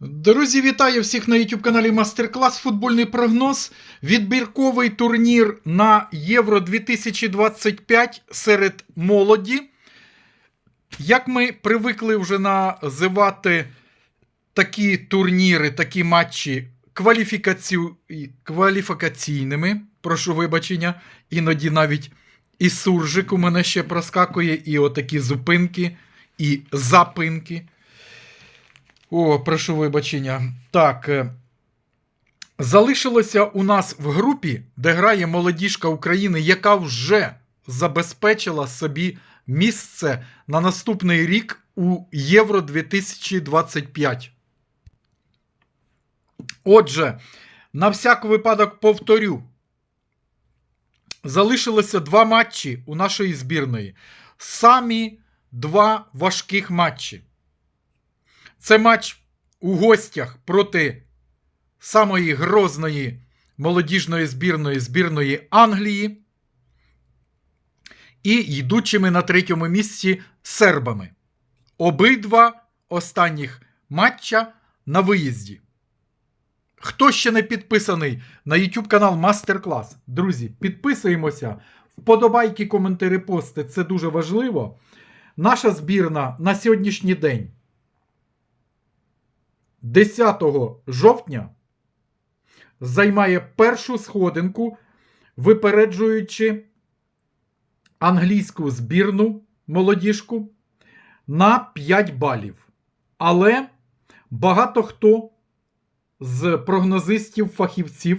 Друзі, вітаю всіх на YouTube каналі Мастер-клас Футбольний прогноз. Відбірковий турнір на Євро 2025 серед молоді. Як ми привикли вже називати такі турніри, такі матчі кваліфікацію... кваліфікаційними, прошу вибачення, іноді навіть і суржик у мене ще проскакує, і отакі зупинки, і запинки. О, прошу вибачення. Так. е, Залишилося у нас в групі, де грає молодіжка України, яка вже забезпечила собі місце на наступний рік у Євро 2025. Отже, на всяк випадок повторю. Залишилося два матчі у нашої збірної. Самі два важких матчі. Це матч у гостях проти самої грозної молодіжної збірної збірної Англії і йдучими на третьому місці сербами. Обидва останніх матча на виїзді. Хто ще не підписаний на YouTube канал Мастер-клас, друзі, підписуємося. Вподобайки, коментарі, пости це дуже важливо. Наша збірна на сьогоднішній день 10 жовтня займає першу сходинку, випереджуючи англійську збірну молодіжку на 5 балів. Але багато хто з прогнозистів-фахівців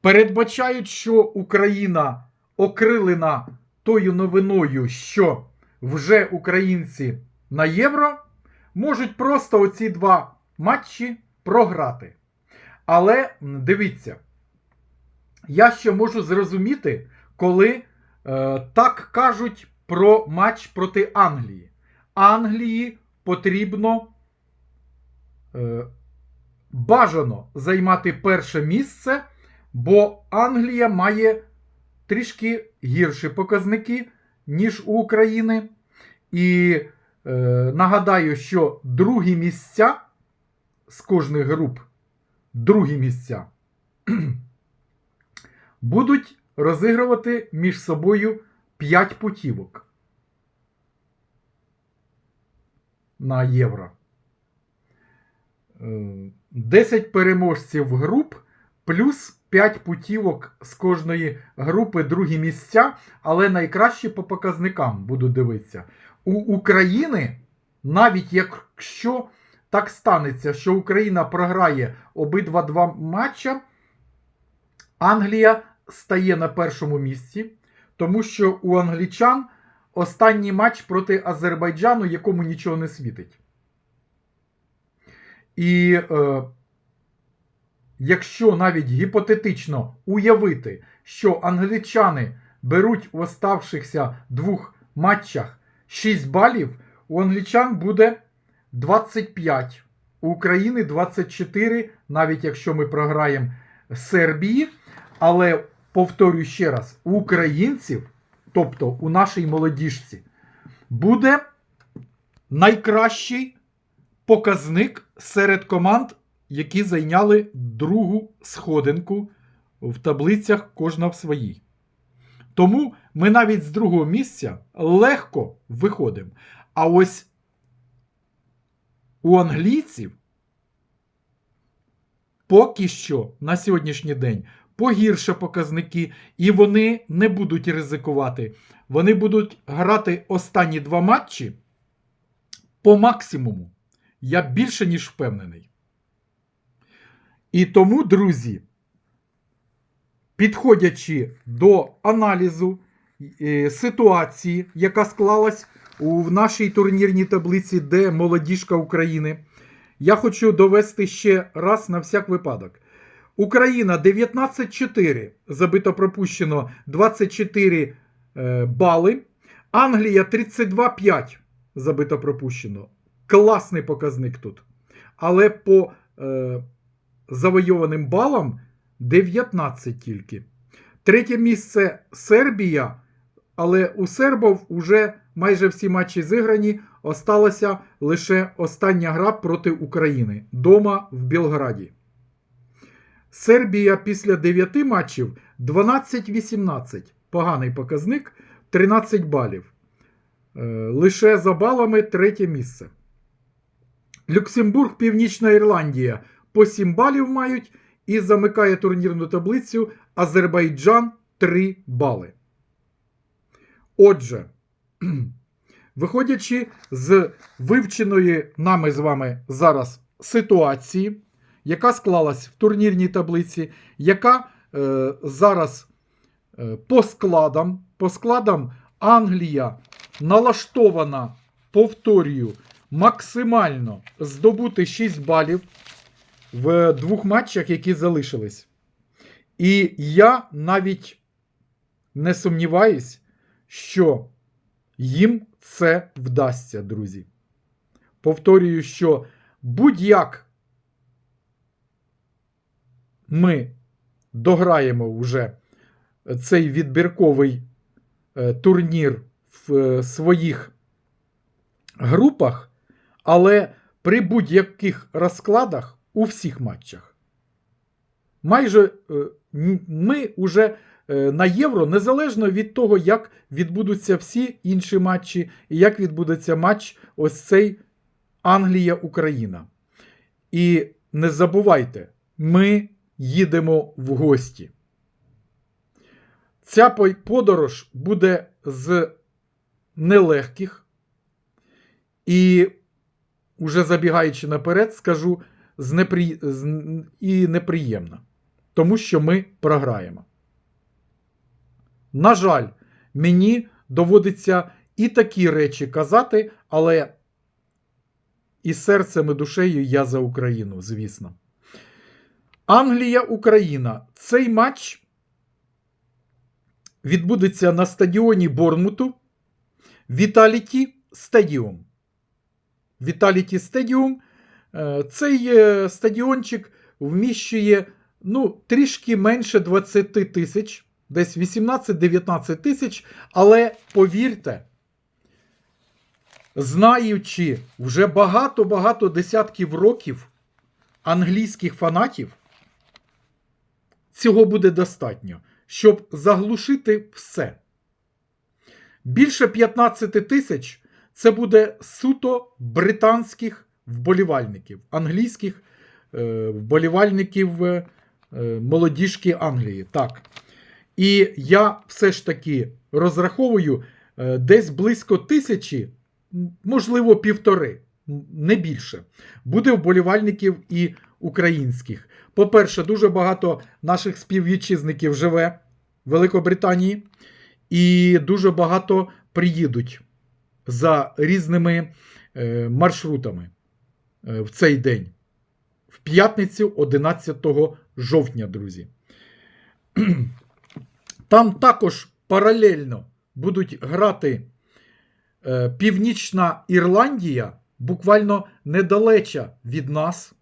передбачають, що Україна окрилена тою новиною, що вже українці на євро можуть просто оці два матчі програти. Але дивіться, я ще можу зрозуміти, коли е, так кажуть про матч проти Англії. Англії потрібно е, бажано займати перше місце, бо Англія має трішки гірші показники, ніж у України. І нагадаю, що другі місця з кожних груп, другі місця, будуть розігрувати між собою 5 путівок на євро. Е, 10 переможців груп плюс 5 путівок з кожної групи другі місця, але найкращі по показникам буду дивитися. У України, навіть якщо так станеться, що Україна програє обидва два матча, Англія стає на першому місці, тому що у англічан останній матч проти Азербайджану, якому нічого не світить. І е, якщо навіть гіпотетично уявити, що англічани беруть в оставшихся двох матчах 6 балів, у англічан буде 25, у України 24, навіть якщо ми програємо Сербії. Але повторюю ще раз: у українців, тобто у нашій молодіжці, буде найкращий показник серед команд, які зайняли другу сходинку в таблицях кожна в своїй. Тому ми навіть з другого місця легко виходимо. А ось у англійців поки що на сьогоднішній день погірше показники, і вони не будуть ризикувати. Вони будуть грати останні два матчі по максимуму. Я більше ніж впевнений. І тому, друзі, підходячи до аналізу е, ситуації, яка склалась у нашій турнірній таблиці, де молодіжка України, я хочу довести ще раз на всяк випадок. Україна 19-4 забито пропущено 24 е, бали. Англія 32-5 забито пропущено. Класний показник тут. Але по е, завойованим балам 19 тільки. Третє місце Сербія, але у сербов уже майже всі матчі зіграні. осталася лише остання гра проти України дома в Білграді. Сербія після 9 матчів 12-18. Поганий показник 13 балів. Е, Лише за балами третє місце. Люксембург, Північна Ірландія по 7 балів мають і замикає турнірну таблицю Азербайджан 3 бали. Отже, виходячи з вивченої нами з вами зараз ситуації, яка склалась в турнірній таблиці, яка е, зараз е, по складам, по складам Англія налаштована, повторюю, максимально здобути 6 балів в двох матчах, які залишились. І я навіть не сумніваюсь, що їм це вдасться, друзі. Повторюю, що будь-як ми дограємо вже цей відбірковий е, турнір в е, своїх групах, але при будь-яких розкладах у всіх матчах. Майже е, ми вже е, на євро, незалежно від того, як відбудуться всі інші матчі, і як відбудеться матч ось цей Англія-Україна. І не забувайте, ми їдемо в гості. Ця подорож буде з нелегких. І, уже забігаючи наперед, скажу з з... і неприємна. Тому що ми програємо. На жаль, мені доводиться і такі речі казати, але і серцем і душею я за Україну, звісно. Англія-Україна. Цей матч відбудеться на стадіоні Борнмуту Віталіті Стадіум. Віталіті Стадіум. Е, Цей е, стадіончик вміщує ну, трішки менше 20 тисяч, десь 18-19 тисяч. Але повірте, знаючи вже багато-багато десятків років англійських фанатів, цього буде достатньо, щоб заглушити все. Більше 15 тисяч це буде суто британських вболівальників, англійських е, вболівальників е, е, молодіжки Англії. Так. І я все ж таки розраховую десь близько тисячі, можливо, півтори, не більше, буде вболівальників і українських. По-перше, дуже багато наших співвітчизників живе в Великобританії, і дуже багато приїдуть за різними маршрутами в цей день. В п'ятницю 11 жовтня, друзі. Там також паралельно будуть грати е, Північна Ірландія, буквально недалеча від нас,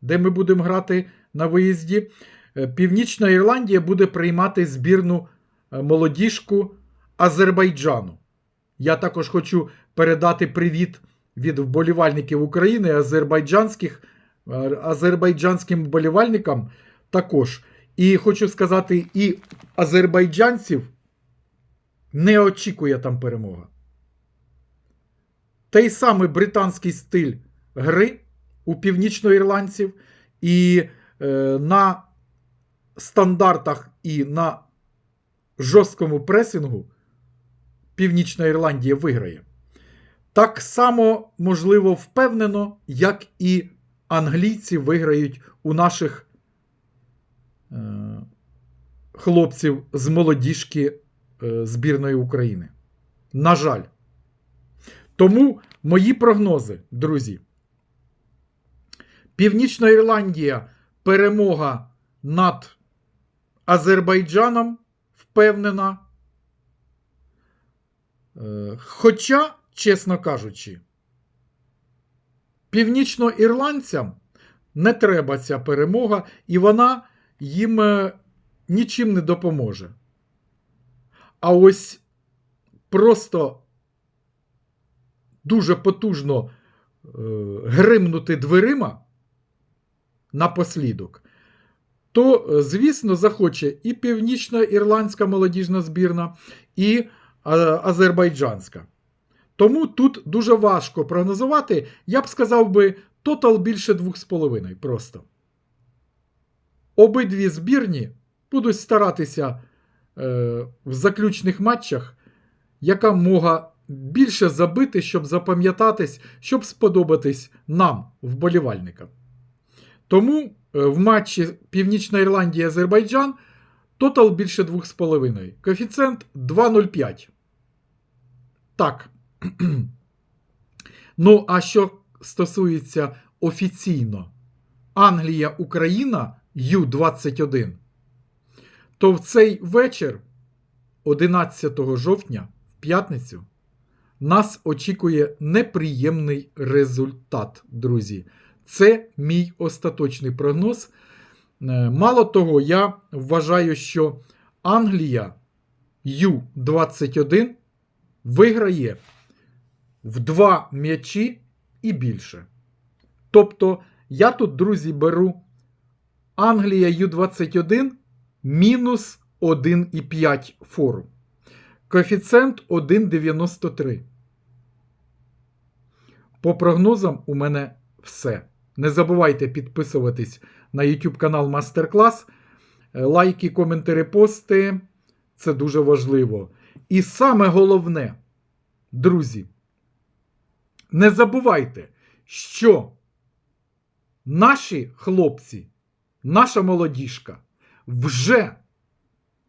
де ми будемо грати на виїзді. Е, Північна Ірландія буде приймати збірну е, молодіжку Азербайджану. Я також хочу передати привіт від вболівальників України, азербайджанських, е, азербайджанським вболівальникам також. І хочу сказати, і азербайджанців не очікує там перемога. Той самий британський стиль гри у північноірландців, і е, на стандартах і на жорсткому пресингу Північна Ірландія виграє. Так само, можливо, впевнено, як і англійці виграють у наших е, хлопців з молодіжки е, збірної України. На жаль. Тому мої прогнози, друзі. Північна Ірландія перемога над Азербайджаном впевнена. Е, Хоча, чесно кажучи, північноірландцям не треба ця перемога, і вона їм е, нічим не допоможе. А ось просто дуже потужно е, гримнути дверима напослідок, то, е, звісно, захоче і північно-ірландська молодіжна збірна, і азербайджанська. Тому тут дуже важко прогнозувати. Я б сказав би, тотал більше 2,5 просто. Обидві збірні будуть старатися е, в заключних матчах яка мога більше забити, щоб запам'ятатись, щоб сподобатись нам, вболівальникам. Тому е, в матчі Північна Ірландія Азербайджан тотал більше 2,5. Коефіцієнт 2,05. Так. ну, а що стосується офіційно Англія, Україна Ю-21, то в цей вечір, 11 жовтня, в п'ятницю, нас очікує неприємний результат, друзі. Це мій остаточний прогноз. Е, Мало того, я вважаю, що Англія Ю-21 виграє в два м'ячі і більше. Тобто, я тут, друзі, беру Англія Ю-21 мінус 1,5 фору. Коефіцієнт 1,93. По прогнозам у мене все. Не забувайте підписуватись на YouTube канал Мастер Клас. Е, Лайки, коментарі, пости. Це дуже важливо. І саме головне, друзі, не забувайте, що наші хлопці, наша молодіжка вже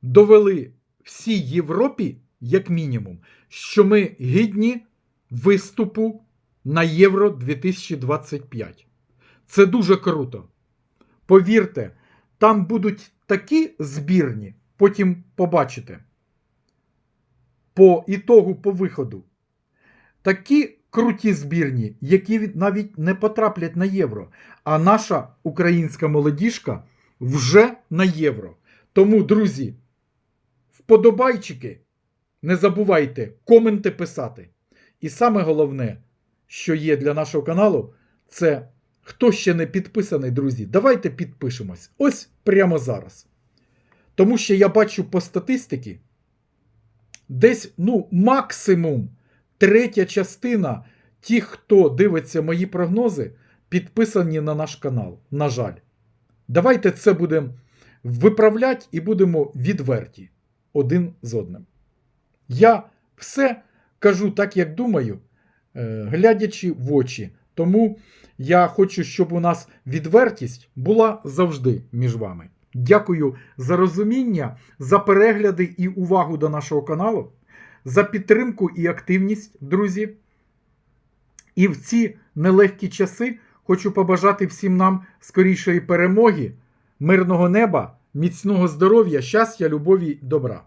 довели всій Європі, як мінімум, що ми гідні виступу на Євро 2025. Це дуже круто. Повірте, там будуть такі збірні, потім побачите. По ітогу, по виходу. Такі круті збірні, які навіть не потраплять на євро. А наша українська молодіжка вже на євро. Тому, друзі, вподобайчики, не забувайте коменти писати. І саме головне, що є для нашого каналу, це хто ще не підписаний, друзі, давайте підпишемось. Ось прямо зараз. Тому що я бачу по статистиці, десь, ну, максимум третя частина тих, хто дивиться мої прогнози, підписані на наш канал. На жаль. Давайте це будемо виправляти і будемо відверті один з одним. Я все кажу так, як думаю, е, глядячи в очі. Тому я хочу, щоб у нас відвертість була завжди між вами. Дякую за розуміння, за перегляди і увагу до нашого каналу, за підтримку і активність, друзі. І в ці нелегкі часи хочу побажати всім нам скорішої перемоги, мирного неба, міцного здоров'я, щастя, любові, добра.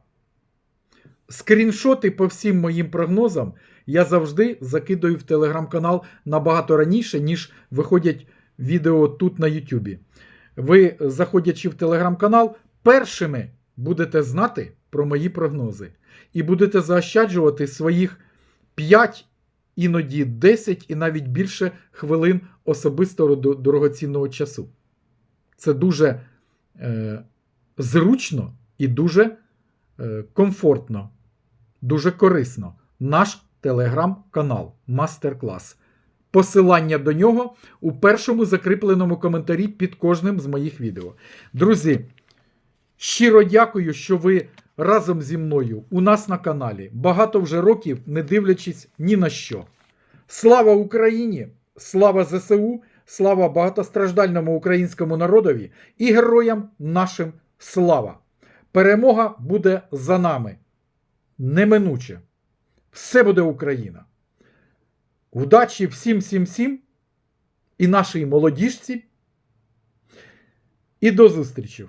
Скріншоти по всім моїм прогнозам я завжди закидаю в телеграм-канал набагато раніше, ніж виходять відео тут на Ютубі. Ви, заходячи в телеграм-канал, першими будете знати про мої прогнози і будете заощаджувати своїх 5, іноді 10 і навіть більше хвилин особистого до- дорогоцінного часу. Це дуже е, зручно і дуже е, комфортно, дуже корисно. Наш телеграм-канал Мастер-клас. Посилання до нього у першому закріпленому коментарі під кожним з моїх відео. Друзі, щиро дякую, що ви разом зі мною у нас на каналі. Багато вже років, не дивлячись ні на що. Слава Україні! Слава ЗСУ! Слава багатостраждальному українському народові і героям нашим слава! Перемога буде за нами. Неминуче. Все буде Україна. Удачі всім, всім, всім і нашій молодіжці. І до зустрічі!